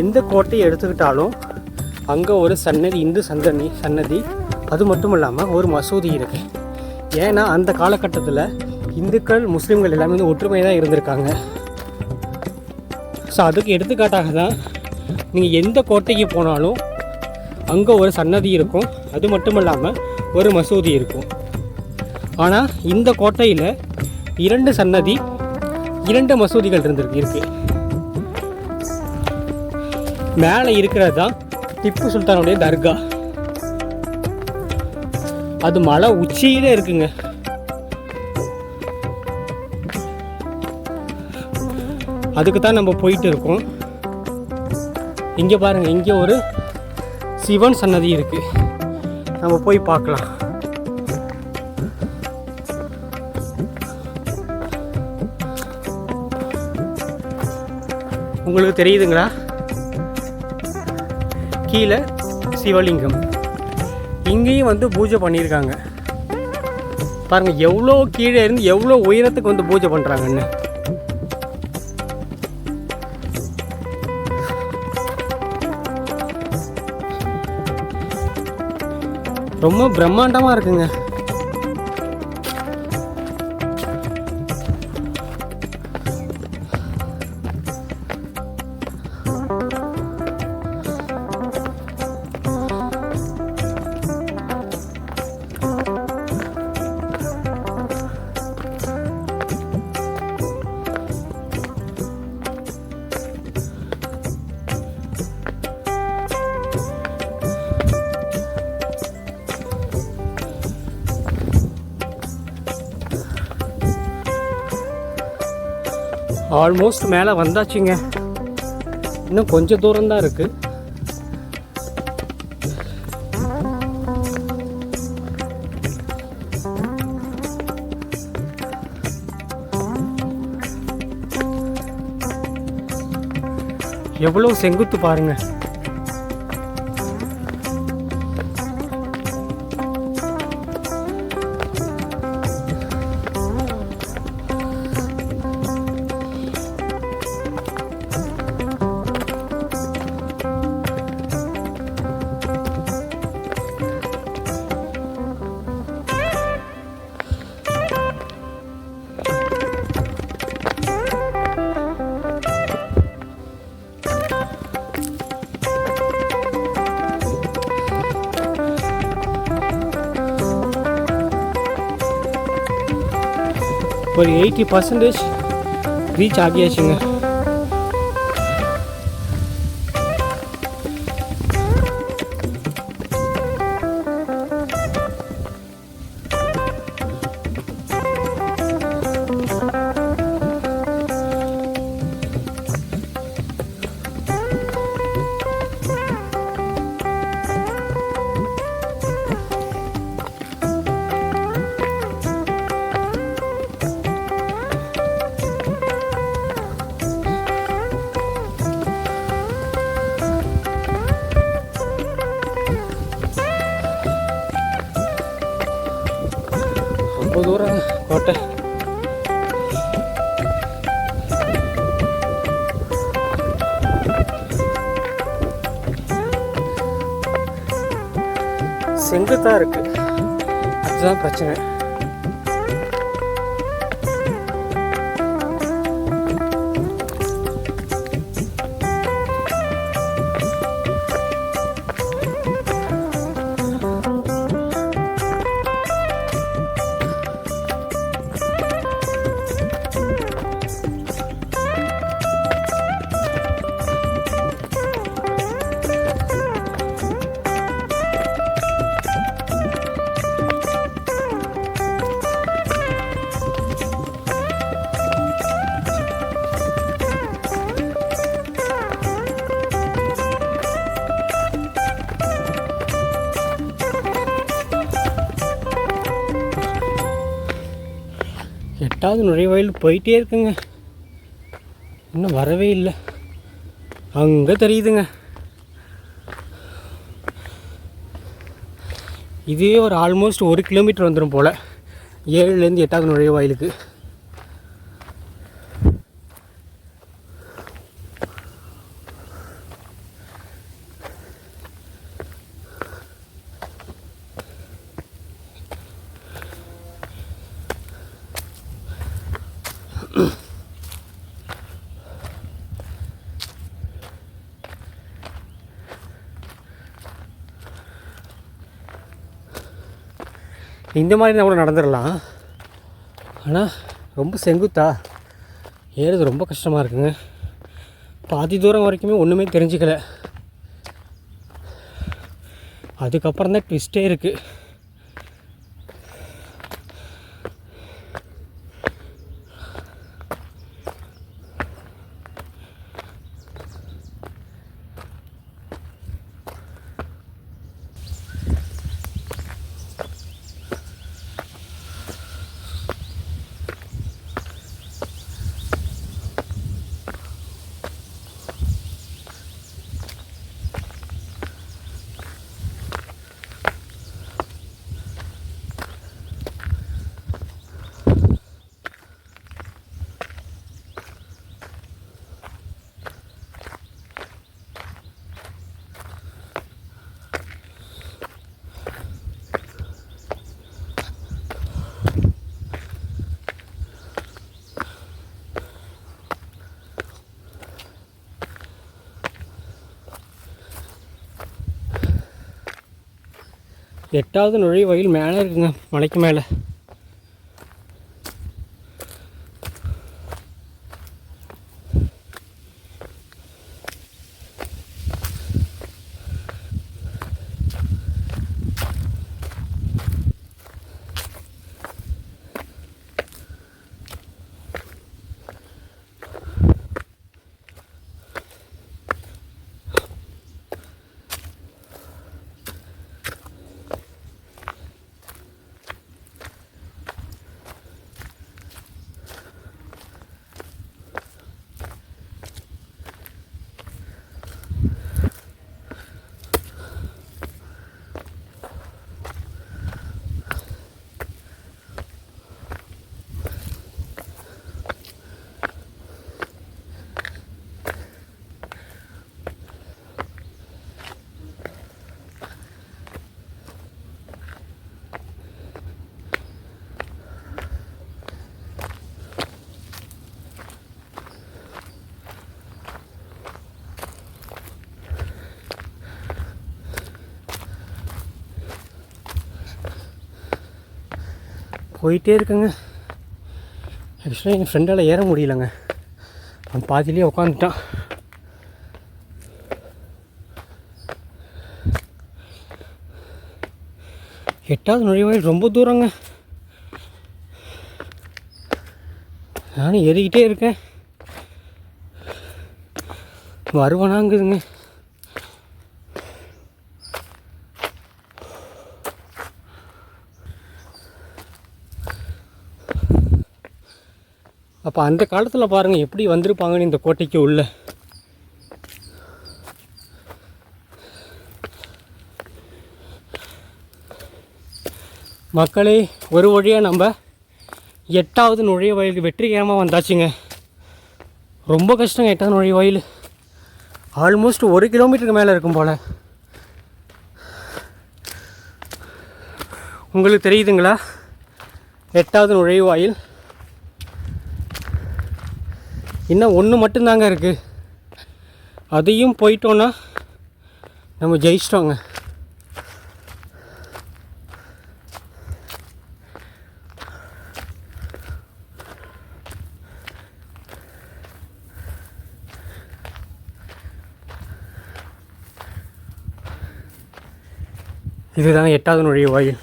எந்த கோட்டையை எடுத்துக்கிட்டாலும் அங்கே ஒரு சன்னதி இந்து சந்தனி சன்னதி. அது மட்டும் இல்லாமல் ஒரு மசூதி இருக்குது ஏன்னா அந்த காலகட்டத்தில் இந்துக்கள் முஸ்லீம்கள் எல்லாமே வந்து ஒற்றுமை தான் இருந்திருக்காங்க. ஸோ அதுக்கு எடுத்துக்காட்டாக தான் நீங்கள் எந்த கோட்டைக்கு போனாலும் அங்கே ஒரு சன்னதி இருக்கும். அது மட்டும் இல்லாமல் ஒரு மசூதி இருக்கும். ஆனால் இந்த கோட்டையில் இரண்டு சன்னதி இரண்டு மசூதிகள் இருந்திருக்கு இருக்குது மேலே இருக்கிறது தான் திப்பு சுல்தானுடைய தர்கா. அது மலை உச்சியிலே இருக்குங்க. அதுக்கு தான் நம்ம போயிட்டு இருக்கோம். இங்கே பாருங்கள் இங்கே ஒரு சிவன் சன்னதி இருக்குது நம்ம போய் பார்க்கலாம். உங்களுக்கு தெரியுதுங்களா? கீழே சிவலிங்கம். இங்கேயும் வந்து பூஜை பண்ணியிருக்காங்க. பாருங்க எவ்வளோ கீழே இருந்து எவ்வளோ உயரத்துக்கு வந்து பூஜை பண்ணுறாங்கன்னு ரொம்ப பிரம்மாண்டமாக இருக்குங்க. ஆல்மோஸ்ட் மேலே வந்தாச்சுங்க. இன்னும் கொஞ்சம் தூரம் தான் இருக்குது எவ்வளோ செங்குத்து பாருங்கள் ஒரு எயிட்டி பர்சன்டேஜ் ரீச் ஆகியாச்சுங்க. கோட்டை செங்குத்தா இருக்கு. அதுதான் பிரச்சனை. எட்டாவது நுழைவாயில் போயிட்டே இருக்குங்க. இன்னும் வரவே இல்லை. அங்கே தெரியுதுங்க. இதே ஒரு ஆல்மோஸ்ட் ஒரு கிலோமீட்டர் வந்துடும் போல். ஏழுலேருந்து எட்டாவது நுழைவாயிலுக்கு. இந்த மாதிரி கூட நடந்துடலாம். ஆனால் ரொம்ப செங்குத்தா? ஏறது ரொம்ப கஷ்டமாக இருக்குங்க. பாதி தூரம் வரைக்குமே ஒன்றுமே தெரிஞ்சுக்கல. அதுக்கப்புறம் தான் ட்விஸ்ட்டே இருக்குது எட்டாவது நுழைவாயில் மேலே இருக்குங்க மலைக்கு மேலே. போயிட்டே இருக்குங்க. ஆக்சுவலாக என் ஃப்ரெண்டால் ஏற முடியலங்க. அவன் பாதிலேயே உட்காந்துட்டான் எட்டாவது நுழைவாயில் ரொம்ப தூரங்க. நானும் ஏறிக்கிட்டே இருக்கேன். வருவனாங்குதுங்க. அப்போ அந்த காலத்தில் பாருங்கள் எப்படி வந்திருப்பாங்கன்னு இந்த கோட்டைக்கு உள்ள. மக்களே ஒரு வழியாக நம்ம எட்டாவது நுழைய வயலுக்கு வெற்றிகரமாக வந்தாச்சுங்க. ரொம்ப கஷ்டங்க எட்டாவது நுழைய வயல். ஆல்மோஸ்ட் ஒரு கிலோமீட்டருக்கு மேலே இருக்கும் போல். உங்களுக்கு தெரியுதுங்களா? எட்டாவது நுழைவாயில் இன்னும் ஒன்று மட்டும்தாங்க இருக்குது அதையும் போயிட்டோன்னா நம்ம ஜெயிச்சிட்டோங்க. இதுதான் எட்டாவது நுழைவாயில்